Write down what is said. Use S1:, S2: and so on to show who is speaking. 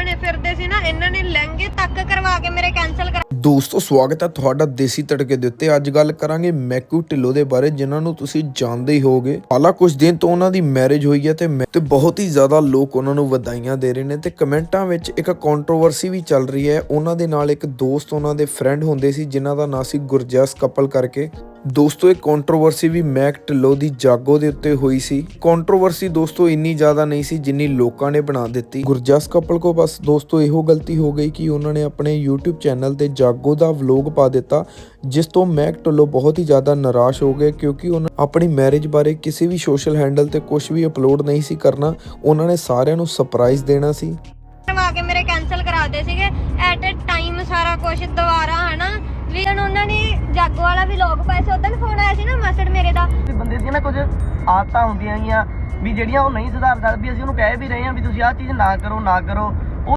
S1: ਬਣੇ ਫਿਰਦੇ ਸੀ ਨਾ, ਇਹਨਾਂ ਨੇ ਲਹਿੰਗੇ ਤੱਕ ਕਰਵਾ ਕੇ ਮੇਰੇ ਕੈਨਸਲ ਕਰਾ
S2: ਦੋਸਤੋ, ਸਵਾਗਤ ਹੈ ਤੁਹਾਡਾ ਦੇਸੀ ਤੜਕੇ ਦੇ ਉੱਤੇ। ਅੱਜ ਗੱਲ ਕਰਾਂਗੇ ਮੈਕੂ ਢਿੱਲੋਂ ਦੇ ਬਾਰੇ, ਜਿਨ੍ਹਾਂ ਨੂੰ ਤੁਸੀਂ ਜਾਣਦੇ ਹੀ ਹੋਗੇ ਹਾਲਾ ਕੁਝ ਦਿਨ ਤੋਂ ਉਹਨਾਂ ਦੀ ਮੈਰਿਜ ਹੋਈ ਹੈ ਤੇ ਮੈਂ- ਤੇ ਬਹੁਤ ਹੀ ਜ਼ਿਆਦਾ ਲੋਕ ਉਹਨਾਂ ਨੂੰ ਵਧਾਈਆਂ ਦੇ ਰਹੇ ਨੇ ਤੇ ਕਮੈਂਟਾਂ ਵਿੱਚ ਇੱਕ ਕੰਟਰੋਵਰਸੀ ਵੀ ਚੱਲ ਰਹੀ ਹੈ। ਉਹਨਾਂ ਦੇ ਨਾਲ ਇੱਕ ਦੋਸਤ, ਉਹਨਾਂ ਦੇ ਫਰੈਂਡ ਹੁੰਦੇ ਸੀ, ਜਿਨ੍ਹਾਂ ਦਾ ਨਾਂ ਸੀ ਗੁਰਜਸ ਕਪਲ ਕਰਕੇ। ਦੋਸਤੋ, ਇਹ ਕੰਟਰੋਵਰਸੀ ਵੀ ਮੈਕ ਢਿੱਲੋਂ ਦੀ ਜਾਗੋ ਦੇ ਉੱਤੇ ਹੋਈ ਸੀ। ਕੰਟਰੋਵਰਸੀ ਦੋਸਤੋ, ਇੰਨੀ ਜ਼ਿਆਦਾ ਨਹੀਂ ਸੀ ਜਿੰਨੀ ਲੋਕਾਂ ਨੇ ਬਣਾ ਦਿੱਤੀ। ਗੁਰਜਸ ਕਪਲ ਕੋ ਬਸ ਦੋਸਤੋ, ਇਹੋ ਗਲਤੀ ਹੋ ਗਈ ਕਿ ਉਹਨਾਂ ਨੇ ਆਪਣੇ YouTube ਚੈਨਲ ਤੇ ਜਾਗੋ ਦਾ ਵਲੌਗ ਪਾ ਦਿੱਤਾ, ਜਿਸ ਤੋਂ ਮੈਕ ਢਿੱਲੋਂ ਬਹੁਤ ਹੀ ਜ਼ਿਆਦਾ ਨਿਰਾਸ਼ ਹੋ ਗਏ, ਕਿਉਂਕਿ ਉਹਨਾਂ ਆਪਣੀ ਮੈਰਿਜ ਬਾਰੇ ਕਿਸੇ ਵੀ ਸੋਸ਼ਲ ਹੈਂਡਲ ਤੇ ਕੁਝ ਵੀ ਅਪਲੋਡ ਨਹੀਂ ਸੀ ਕਰਨਾ, ਉਹਨਾਂ ਨੇ ਸਾਰਿਆਂ ਨੂੰ ਸਰਪ੍ਰਾਈਜ਼ ਦੇਣਾ ਸੀ।
S1: ਕਰਵਾ ਕੇ ਮੇਰੇ ਕੈਨਸਲ ਕਰਾਦੇ ਸੀਗੇ ਐਟ ਅ ਟਾਈਮ ਸਾਰਾ ਕੁਝ ਦੁਬਾਰਾ ਹਨਾ ਵੀ ਹੁਣ ਉਹਨਾਂ ਨੇ ਜਾਗੋ ਵਾਲਾ ਲੋਕ ਪਾਏ ਸੀ ਉਦੋਂ ਫੋਨ ਆਇਆ ਸੀ ਨਾ ਮਾਸੜ ਮੇਰੇ ਦਾ।
S3: ਤੇ ਬੰਦੇ ਦੀਆਂ ਨਾ ਕੁਝ ਆਦਤਾਂ ਹੁੰਦੀਆਂ ਗੀਆਂ ਵੀ ਜਿਹੜੀਆਂ ਉਹ ਨਹੀਂ ਸੁਧਾਰ ਸਕਦੀ ਅਸੀਂ ਉਹਨੂੰ ਕਹਿ ਵੀ ਰਹੇ ਹਾਂ ਵੀ ਤੁਸੀਂ ਆਹ ਚੀਜ਼ ਨਾ ਕਰੋ ਨਾ ਕਰੋ।